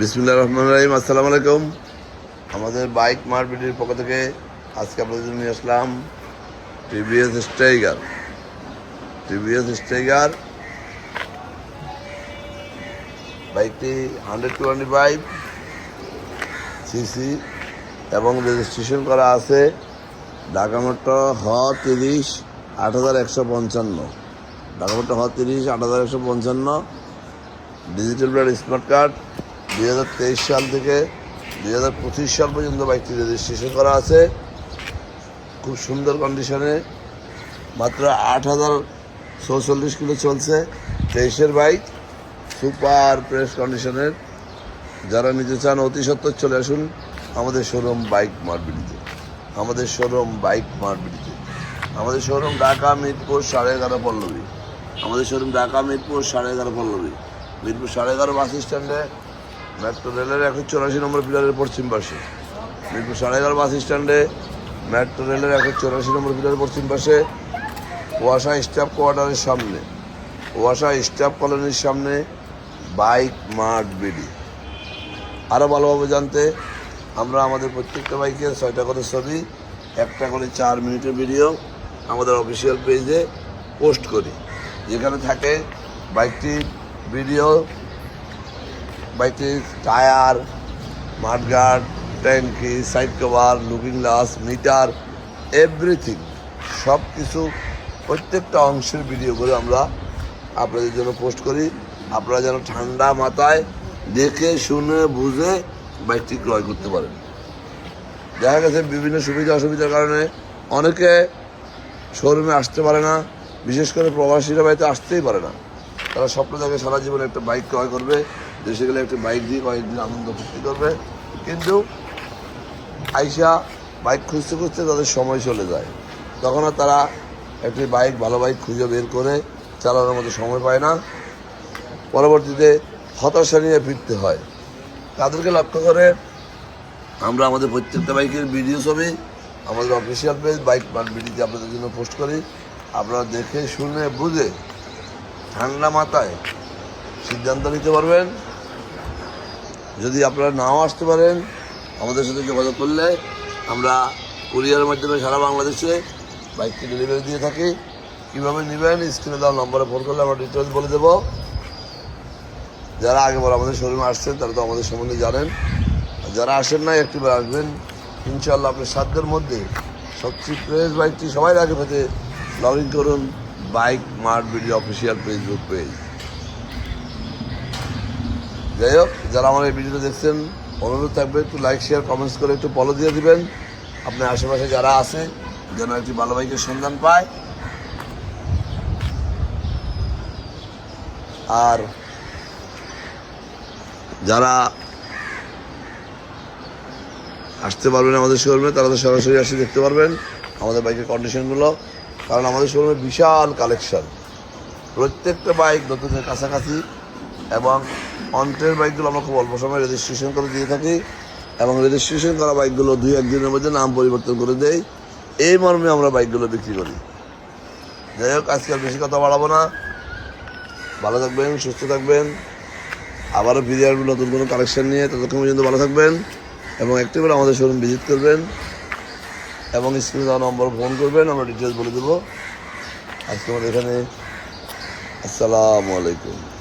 বিসমুল্লাহ রহমান রাহিম, আসসালামু আলাইকুম। আমাদের বাইক মার্কেটের পক্ষ থেকে আজকে আপনাদের জন্য নিয়ে আসলাম টিভিএস স্টাইগার টিভিএস স্টাইগার বাইকটি হান্ড্রেড টোয়েন্টি ফাইভ সিসি এবং রেজিস্ট্রেশন করা আছে ঢাকা হ তিরিশ আট হাজার একশো পঞ্চান্ন। ঢাকা হ তিরিশ আট হাজার একশো পঞ্চান্ন। Digital plate smart card. দুই হাজার তেইশ সাল থেকে দুই হাজার পঁচিশ সাল পর্যন্ত বাইকটি রেজিস্ট্রেশন করা আছে। খুব সুন্দর কন্ডিশনে মাত্র আট হাজার চৌচল্লিশ কিলো চলছে তেইশের বাইক। সুপার প্রেস কন্ডিশনের যারা নিতে চান, অতি সত্তর চলে আসুন আমাদের শোরুম বাইক মার্বিডিতে আমাদের শোরুম বাইক মার্বিডিতে আমাদের শোরুম ঢাকা, মিরপুর, সাড়ে এগারো পল্লবী। আমাদের শোরুম ঢাকা, মিরপুর, সাড়ে এগারো পল্লবী। মিরপুর সাড়ে এগারো বাস স্ট্যান্ডে মেট্রো রেলের একশো চৌরাশি নম্বর পিলারের পশ্চিম পাশে। মিরপুর সাড়ে এগারো বাস স্ট্যান্ডে মেট্রো রেলের একশো চৌরাশি নম্বর পিলারের পশ্চিম পাশে ওয়াসা স্টাফ কোয়ার্টারের সামনে। ওয়াসা স্টাফ কলোনির সামনে বাইক মার্ট বিডি। আরও ভালোভাবে জানতে আমরা আমাদের প্রত্যেকটা বাইকের ছয়টা করে ছবি, একটা করে চার মিনিটের ভিডিও আমাদের অফিসিয়াল পেজে পোস্ট করি। যেখানে থাকে বাইকটির ভিডিও বাইকটির টায়ার মাঠগার্ড ট্যাঙ্কি, side cover, looking glass, meter, everything সব কিছু প্রত্যেকটা অংশের ভিডিও করে আমরা আপনাদের জন্য পোস্ট করি। আপনারা যেন ঠান্ডা মাথায় দেখে, শুনে, বুঝে বাইকটি ক্রয় করতে পারেন। দেখা গেছে বিভিন্ন সুবিধা অসুবিধার কারণে অনেকে শোরুমে আসতে পারে না। বিশেষ করে প্রবাসীরা বাড়িতে আসতেই পারে না। তারা স্বপ্ন দেখে সারা জীবনে একটা বাইক ক্রয় করবে। দেশে গেলে একটা বাইক দিয়ে কয়েকদিন আনন্দ ফুর্তি করবে। কিন্তু আইসা বাইক খুঁজতে খুঁজতে তাদের সময় চলে যায়। তখন আর তারা একটি বাইক, ভালো বাইক খুঁজে বের করে চালানোর মতো সময় পায় না। পরবর্তীতে হতাশা নিয়ে ফিরতে হয়। তাদেরকে লক্ষ্য করে আমরা আমাদের প্রত্যেকটা বাইকের ভিডিও ছবি, আমাদের অফিসিয়াল পেজ, বাইক মার্ট ভিডিওতে আপনাদের জন্য পোস্ট করি। আপনারা দেখে, শুনে, বুঝে ঠান্ডা মাথায় সিদ্ধান্ত নিতে পারবেন। যদি আপনারা নাও আসতে পারেন, আমাদের সাথে যোগাযোগ করলে আমরা কুরিয়ারের মাধ্যমে সারা বাংলাদেশে বাইকটি ডেলিভারি দিয়ে থাকি। কীভাবে নেবেন স্ক্রিনে দেওয়া নম্বরে ফোন করলে আমরা ডিটেলস বলে দেবো। যারা আগেবার আমাদের শোরুমে আসছেন, তারা তো আমাদের সম্বন্ধে জানেন। যারা আসেন না একটিবার আসবেন। ইনশাল্লাহ আপনার সাধ্যের মধ্যে সবচেয়ে প্রেস বাইকটি সবাই আগে পেতে লগ ইন করুন, bike mart video official Facebook page যাই হোক, যারা আমার এই ভিডিওটা দেখছেন, অনুরোধ থাকবে একটু লাইক শেয়ার কমেন্টস করে একটু ফলো দিয়ে দিবেন। আপনার আশেপাশে যারা আছে, যেন একটি ভালো বাইকের সন্ধান পায়। আর যারা আসতে পারবেন আমাদের শোরুমে তারা তো সরাসরি আসে দেখতে পারবেন আমাদের বাইকের কন্ডিশনগুলো কারণ আমাদের শোরুমে বিশাল কালেকশন প্রত্যেকটা বাইক নতুনের কাছাকাছি এবং অন্টের বাইকগুলো আমরা খুব অল্প সময় রেজিস্ট্রেশন করে দিয়ে থাকি এবং রেজিস্ট্রেশন করা বাইকগুলো দুই একদিনের মধ্যে নাম পরিবর্তন করে দেই। এই মর্মে আমরা বাইকগুলো বিক্রি করি। যাই হোক, আজকে আর বেশি কথা বাড়াবো না। ভালো থাকবেন, সুস্থ থাকবেন। আবারও ফিরে আসবেন নতুন কোনো কালেকশন নিয়ে। ততক্ষণ পর্যন্ত ভালো থাকবেন এবং একটি করে আমাদের শোরুম ভিজিট করবেন এবং স্ক্রিনে দেওয়া নম্বর ফোন করবেন, আমরা ডিটেলস বলে দেবো। আজকে আমাদের এখানে। আসসালামু আলাইকুম।